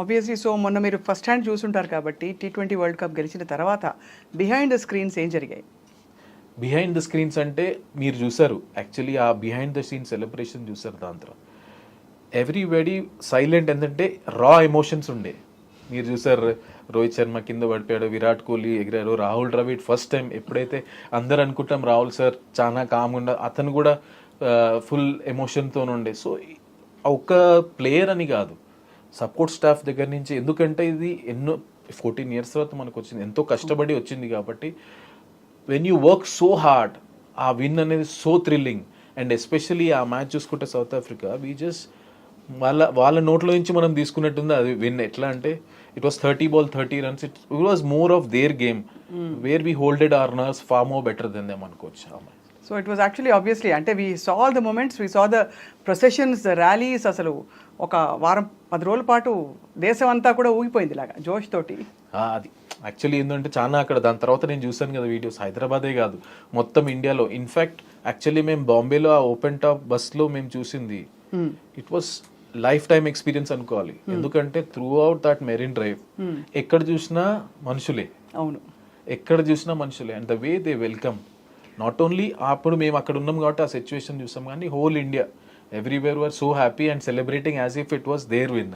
Obviously so మొన్న మీరు first hand చూసుంటారు కాబట్టి టీ ట్వంటీ వరల్డ్ కప్ గెలిచిన తర్వాత బిహైండ్ ద స్క్రీన్స్ ఏం జరిగాయి? బిహైండ్ ద స్క్రీన్స్ అంటే మీరు చూసారు యాక్చువల్లీ ఆ బిహైండ్ ద సీన్ సెలబ్రేషన్ చూసారు దాంట్లో ఎవ్రీబడి సైలెంట్ ఏంటంటే రా ఎమోషన్స్ ఉండే. మీరు చూసారు రోహిత్ శర్మ కింద పడిపోయాడు విరాట్ కోహ్లీ ఎగిరారు రాహుల్ ద్రవిడ్ ఫస్ట్ టైం ఎప్పుడైతే అందరు అనుకుంటాం రాహుల్ సార్ చాలా కామ్గా అతను కూడా ఫుల్ ఎమోషన్తో ఉండే సో ఒక్క ప్లేయర్ అని కాదు. సపోర్ట్ స్టాఫ్ దగ్గర నుంచి ఎందుకంటే ఇది ఎన్నో ఫోర్టీన్ ఇయర్స్ తర్వాత మనకు వచ్చింది ఎంతో కష్టపడి వచ్చింది కాబట్టి when you work so hard ఆ విన్ అనేది సో థ్రిల్లింగ్ అండ్ ఎస్పెషలీ ఆ మ్యాచ్ చూసుకుంటే సౌత్ ఆఫ్రికా వీ జస్ట్ వాళ్ళ వాళ్ళ నోట్లో నుంచి మనం తీసుకున్నట్టుంది అది విన్ ఎట్లా అంటే it was thirty ball thirty runs it it was more of their game where we holded our nerves far more better than them అనుకోవచ్చు ఆ match. So it was actually obviously అంటే we saw the moments we saw the processions the rallies అసలు ఒక వారం పది రోజుల పాటు దేశం అంతా కూడా ఊగిపోయింది ఇలాగా జోష్ తోటి. అది యాక్చువల్లీ ఏంటంటే చాలా అక్కడ దాని తర్వాత నేను చూసాను కదా వీడియోస్ హైదరాబాదే కాదు మొత్తం ఇండియాలో. ఇన్ఫాక్ట్ యాక్చువల్లీ మేము బాంబేలో ఆ ఓపెన్ టాప్ బస్లో మేము చూసింది. It was life time experience అనుకోవాలి. ఎందుకంటే throughout that Marine Drive ఎక్కడ చూసినా మనుషులే. అవును. ఎక్కడ చూసినా మనుషులే. And the way they welcome not only అప్పుడు మేము అక్కడ ఉన్నాం కాబట్టి ఆ సిచ్యువేషన్ చూసాం కానీ whole India everywhere were so happy and celebrating as if it was their win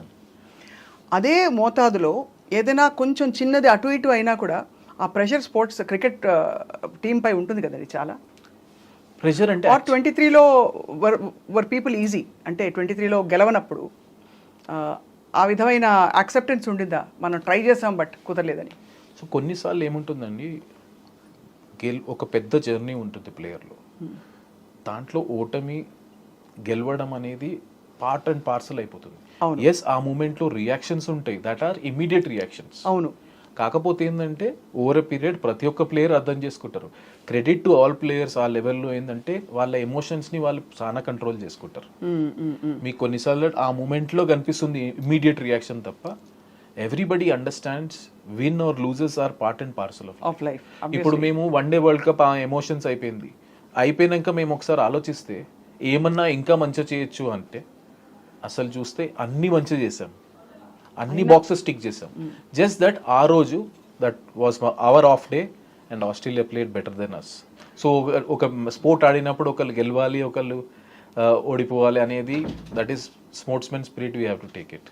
అదే మోతాదులో ఏదైనా కొంచెం చిన్నది అటు ఇటు అయినా కూడా ఆ ప్రెషర్ స్పోర్ట్స్ క్రికెట్ టీంపై ఉంటుంది కదండి చాలా. ప్రెషర్ అంటే ఆర్ ట్వంటీ త్రీలో వర్ వర్ పీపుల్ ఈజీ అంటే ట్వంటీ త్రీలో గెలవనప్పుడు ఆ, ఆ విధమైన యాక్సెప్టెన్స్ ఉండిందా మనం ట్రై చేసాం బట్ కుదరలేదని. సో కొన్నిసార్లు ఏముంటుందండి? గెల్ ఒక పెద్ద జర్నీ ఉంటుంది ప్లేయర్లో దాంట్లో ఓటమి గెలవడం అనేది పార్ట్ అండ్ పార్సల్ అయిపోతుంది. ఎస్ ఆ మూమెంట్లో రియాక్షన్స్ ఉంటాయి. దట్ ఆర్ ఇమీడియట్ రియాక్షన్స్ అవును. కాకపోతే ఏంటంటే ఓవర్ ఎ పీరియడ్ ప్రతి ఒక్క ప్లేయర్ అర్థం చేసుకుంటారు. క్రెడిట్ టు ఆల్ ప్లేయర్స్ ఆ లెవెల్లో ఏంటంటే వాళ్ళ ఎమోషన్స్ని వాళ్ళు చాలా కంట్రోల్ చేసుకుంటారు. మీకు కొన్నిసార్లు ఆ మూమెంట్లో కనిపిస్తుంది ఇమీడియట్ రియాక్షన్ తప్ప everybody understands win or loses are part and parcel of life ఇప్పుడు మేము వన్ డే వరల్డ్ కప్ ఆ ఎమోషన్స్ అయిపోయింది. అయిపోయినాక మేము ఒకసారి ఆలోచిస్తే ఏమన్నా ఇంకా మంచిగా చేయొచ్చు అంటే అసలు చూస్తే అన్ని మంచిగా చేసాం అన్ని బాక్సెస్ టిక్ చేసాం జస్ట్ దట్ ఆ రోజు that was our off day and Australia played better than us so ఒక స్పోర్ట్ ఆడినప్పుడు ఒకళ్ళు గెలవాలి ఒకళ్ళు ఓడిపోవాలి అనేది that is sportsmen spirit we have to take it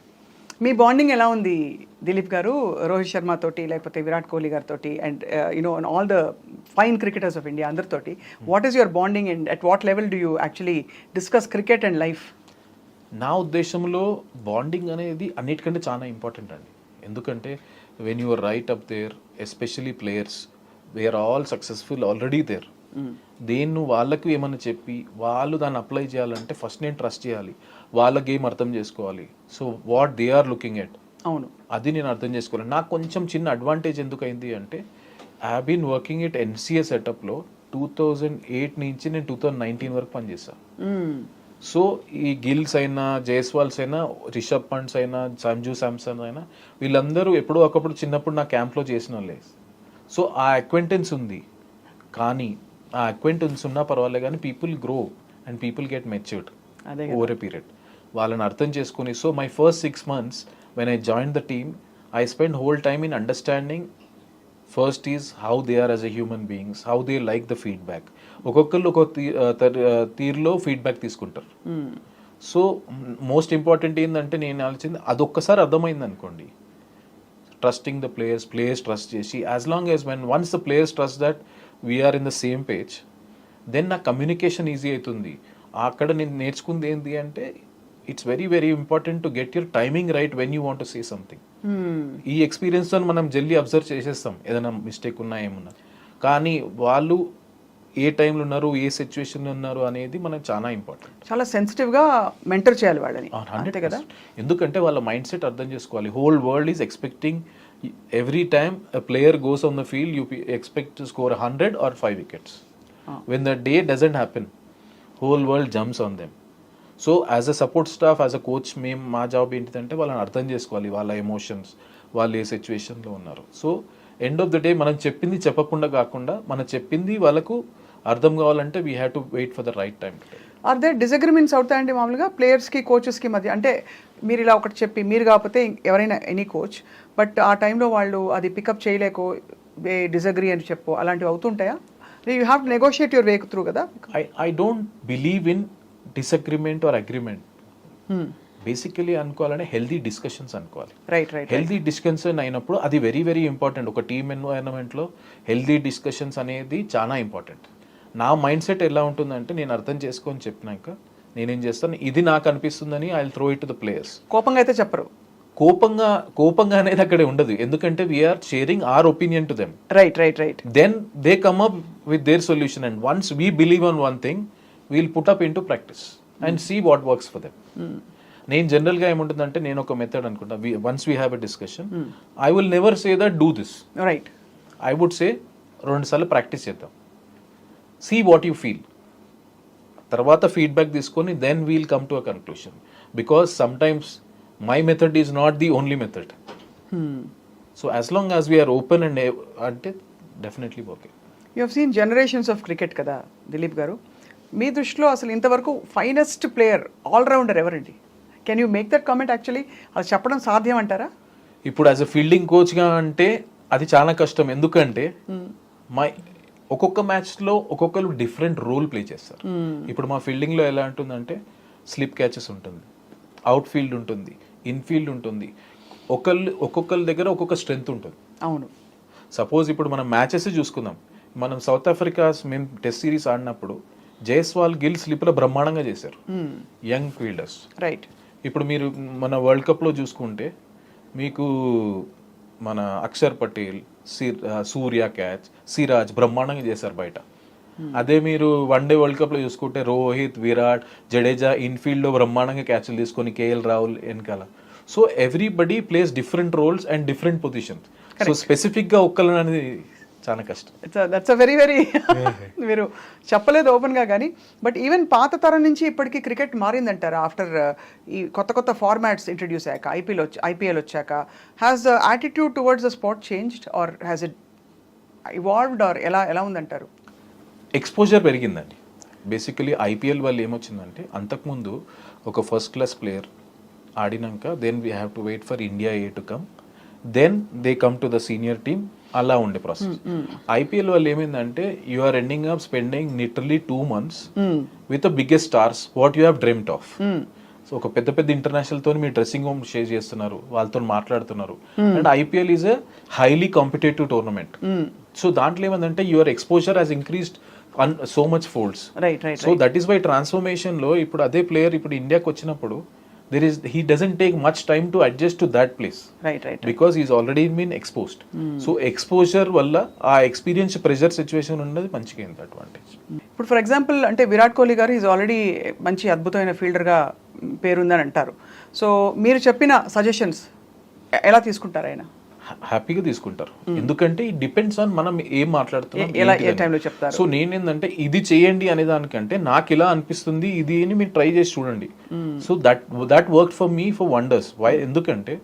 me bonding ఎలా ఉంది దిలీప్ గారు? రోహిత్ శర్మ తోటి లేకపోతే విరాట్ కోహ్లీ గారితో and you know all the fine cricketers of India అందరితోటి what is your bonding and at what level do you actually discuss cricket and life నా ఉద్దేశంలో bonding అనేది అన్నిటికంటే చాలా ఇంపార్టెంట్ అండి. ఎందుకంటే when your right up there especially players they are all successful already there దేన్ని వాళ్ళకు ఏమన్నా చెప్పి వాళ్ళు దాన్ని అప్లై చేయాలంటే ఫస్ట్ నేను ట్రస్ట్ చేయాలి. వాళ్ళ గేమ్ అర్థం చేసుకోవాలి? So what they are looking at అవును. అది నేను అర్థం చేసుకోవాలి. నాకు కొంచెం చిన్న అడ్వాంటేజ్ ఎందుకు అయింది అంటే I been working it NCA సెటప్లో two thousand eight నుంచి నేను టూ థౌజండ్ నైన్టీన్ వరకు పనిచేశాను మ్మ్. సో ఈ గిల్స్ అయినా జైస్వాల్స్ అయినా రిషబ్ పంట్స్ అయినా సంజు శాంసన్ అయినా వీళ్ళందరూ ఎప్పుడో ఒకప్పుడు చిన్నప్పుడు నా క్యాంప్లో చేసిన వాళ్ళే. సో ఆ అక్వెంటెన్స్ ఉంది. కానీ ఆ అక్వెంటెన్స్ ఉన్నా పర్వాలే కానీ people grow and people get matured over a period వాళ్ళని అర్థం చేసుకుని so my first six months when I join the team I spend whole time in understanding first is how they are as a human beings how they like the feedback ఒక్కొక్కరు ఒక తీ- ఆ, తర్- ఆ, తీరులో ఫీడ్బ్యాక్ తీసుకుంటారు. So most important ఏంటంటే నేను ఆలోచింది అదొక్కసారి అర్థమైంది అనుకోండి trusting the players players trust చేసి as long as when once the players trust that we're in the same page then నా కమ్యూనికేషన్ ఈజీ అవుతుంది. అక్కడ నేను నేర్చుకుంది ఏంటి అంటే it's very very important to get your timing right when you want to say something. ఈ ఎక్స్పీరియన్స్తో మనం జల్దీ అబ్జర్వ్ చేసేస్తాం. ఏదైనా మిస్టేక్ ఉన్నా ఏమున్నా. కానీ వాళ్ళు ఏ టైంలో ఉన్నారు ఏ సిచ్యువేషన్లో ఉన్నారు అనేది మనకు చాలా ఇంపార్టెంట్ చాలా సెన్సిటివ్గా మెంటర్ చేయాలి వాళ్ళని. అంతే కదా? ఎందుకంటే వాళ్ళ మైండ్ సెట్ అర్థం చేసుకోవాలి. Whole world is expecting every time player goes on the field you expect score hundred or five wickets when the day doesn't happen whole world jumps on them so as a support staff as a coach మేము మా job ఏంటిదంటే వాళ్ళని అర్థం చేసుకోవాలి వాళ్ళ emotions వాళ్ళు ఏ సిచ్యువేషన్లో ఉన్నారు. So end of the day మనం చెప్పింది చెప్పకుండా కాకుండా మనం చెప్పింది వాళ్ళకు అర్థం కావాలంటే we have to wait for the right time or they disagreements అవుతాయండి మామూలుగా? ప్లేయర్స్కి కోచెస్కి మధ్య. అంటే మీరు ఇలా ఒకటి చెప్పి మీరు కాకపోతే ఎవరైనా ఎనీ కోచ్ బట్ ఆ టైంలో వాళ్ళు అది పికప్ చేయలేకో డిసగ్రీ అని చెప్పు అలాంటివి అవుతుంటాయా? You have to negotiate your way through కదా? I I don't believe in disagreement or agreement basically అనుకోవాలంటే healthy discussions అనుకోవాలి. రైట్ రైట్ హెల్దీ డిస్కషన్ అయినప్పుడు అది వెరీ వెరీ ఇంపార్టెంట్ ఒక టీమ్ ఎన్వైరన్మెంట్లో హెల్దీ డిస్కషన్స్ అనేది చాలా ఇంపార్టెంట్ నా మైండ్ సెట్ ఎలా ఉంటుందంటే నేను అర్థం చేసుకొని చెప్పినాక నేనేం చేస్తాను ఇది నాకు అనిపిస్తుందని I throw it to the players కోపంగా అయితే చెప్పరు. కోపంగా కోపంగా అనేది అక్కడే ఉండదు. ఎందుకంటే we're sharing our opinion to them right right right then they come up with their solution and once we believe on one thing we'll put up into practice and see what works for them నేను జనరల్గా ఏముంటుందంటే నేను ఒక method అనుకుంటా. Once we have a discussion I will never say that do this right I would say రెండు సార్లు practice చేద్దాం. See what you feel తర్వాత ఫీడ్బ్యాక్ తీసుకొని then we'll come to a conclusion because sometimes my method is not the only method so as long as we're open and అంటే definitely okay you have seen generations of cricket కదా దిలీప్ గారు? మీ దృష్టిలో అసలు ఇంతవరకు finest player allrounder ఎవరండి? Can you make that comment actually అది చెప్పడం సాధ్యం అంటారా? ఇప్పుడు యాజ్ అ ఫీల్డింగ్ కోచ్గా అంటే అది చాలా కష్టం. ఎందుకంటే మై ఒక్కొక్క మ్యాచ్లో ఒక్కొక్కరు డిఫరెంట్ రోల్ ప్లే చేస్తారు. ఇప్పుడు మా ఫీల్డింగ్లో ఎలా ఉంటుందంటే స్లిప్ క్యాచెస్ ఉంటుంది అవుట్ ఫీల్డ్ ఉంటుంది ఇన్ఫీల్డ్ ఉంటుంది. ఒకళ్ళు ఒక్కొక్కరి దగ్గర ఒక్కొక్క స్ట్రెంగ్త్ ఉంటుంది. అవును. సపోజ్ ఇప్పుడు మనం మ్యాచెస్ చూసుకుందాం. మనం సౌత్ ఆఫ్రికా మేము టెస్ట్ సిరీస్ ఆడినప్పుడు జైస్వాల్ గిల్ స్లిప్లో బ్రహ్మాండంగా చేశారు. Young fielders. రైట్ ఇప్పుడు మీరు మన వరల్డ్ కప్లో చూసుకుంటే మీకు మన అక్షర్ పటేల్ సూర్య క్యాచ్ సిరాజ్ బ్రహ్మాండంగా చేశారు బయట. అదే మీరు వన్ డే వరల్డ్ కప్లో చూసుకుంటే రోహిత్ విరాట్ జడేజా ఇన్ఫీల్డ్లో బ్రహ్మాండంగా క్యాచ్లు తీసుకొని కేఎల్ రాహుల్ వెనకాల. So everybody plays different roles and different positions so స్పెసిఫిక్గా ఒక్కరు అనేది చాలా కష్టం. It's that's a very very మీరు చెప్పలేదు ఓపెన్గా కానీ బట్ ఈవెన్ పాత తరం నుంచి ఇప్పటికీ క్రికెట్ మారిందంటారా ఆఫ్టర్ ఈ కొత్త కొత్త ఫార్మాట్స్ ఇంట్రడ్యూస్ అయ్యాక ఐపీఎల్ వచ్చి ఐపీఎల్ వచ్చాక? Has the attitude towards the sport changed or has it evolved or ఎలా ఎలా ఉందంటారు? ఎక్స్పోజర్ పెరిగిందండి. బేసికలీ ఐపీఎల్ వల్ల ఏమొచ్చిందంటే అంతకుముందు ఒక first class player ఆడినాక then we have to wait for India A to come then they come to the senior team అలా ఉండే ప్రాసెస్ ఐపీఎల్ వల్ల ఏమైందంటే you are ending up spending literally two months with the biggest stars what you have dreamed of so ఒక పెద్ద పెద్ద international తోని మీ dressing room share చేస్తున్నారు వాళ్ళతో మాట్లాడుతున్నారు. And IPL is a highly competitive tournament so దాంట్లో ఏమందంటే your exposure has increased so much folds so that is by ట్రాన్స్ఫర్మేషన్లో ఇప్పుడు అదే ప్లేయర్ ఇప్పుడు ఇండియాకి వచ్చినప్పుడు there is he doesn't take much time to adjust to that place right right because is already mean exposed so exposure వల్ల ఆ experience pressure situation ఉన్నది మంచిగా అయింది అడ్వాంటేజ్ ఇప్పుడు ఫర్ ఎగ్జాంపుల్ అంటే విరాట్ కోహ్లీ గారు ఈజ్ ఆల్రెడీ మంచి అద్భుతమైన ఫీల్డర్గా పేరుందని అంటారు. సో మీరు చెప్పిన సజెషన్స్ ఎలా తీసుకుంటారు ఆయన? హ్యాపీగా తీసుకుంటారు. ఎందుకంటే ఇట్ డిపెండ్స్ ఆన్ మనం ఏం మాట్లాడుతున్నాం? సో నేనేందంటే ఇది చేయండి అనే దానికంటే నాకు ఇలా అనిపిస్తుంది ఇది అని మీరు ట్రై చేసి చూడండి. So that that work for me for wonders why ఎందుకంటే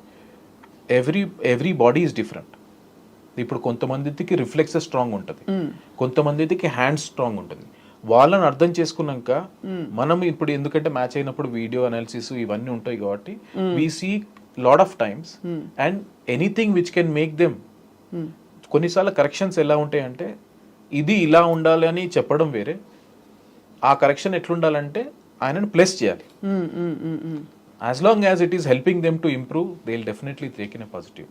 every everybody is different ఇప్పుడు కొంతమందికి రిఫ్లెక్సెస్ స్ట్రాంగ్ ఉంటుంది. కొంతమందికి హ్యాండ్స్ స్ట్రాంగ్ ఉంటుంది. వాళ్ళని అర్థం చేసుకున్నాక మనం ఇప్పుడు ఎందుకంటే మ్యాచ్ అయినప్పుడు వీడియో అనాలిసిస్ ఇవన్నీ ఉంటాయి కాబట్టి we see lot of times and anything which can make them కొన్నిసార్లు కరెక్షన్స్ ఎలా ఉంటాయి అంటే ఇది ఇలా ఉండాలి అని చెప్పడం వేరే ఆ కరెక్షన్ ఎట్లుండాలంటే ఆయనను ప్లస్ చేయాలి. As long as it is helping them to improve they will definitely take in a positive.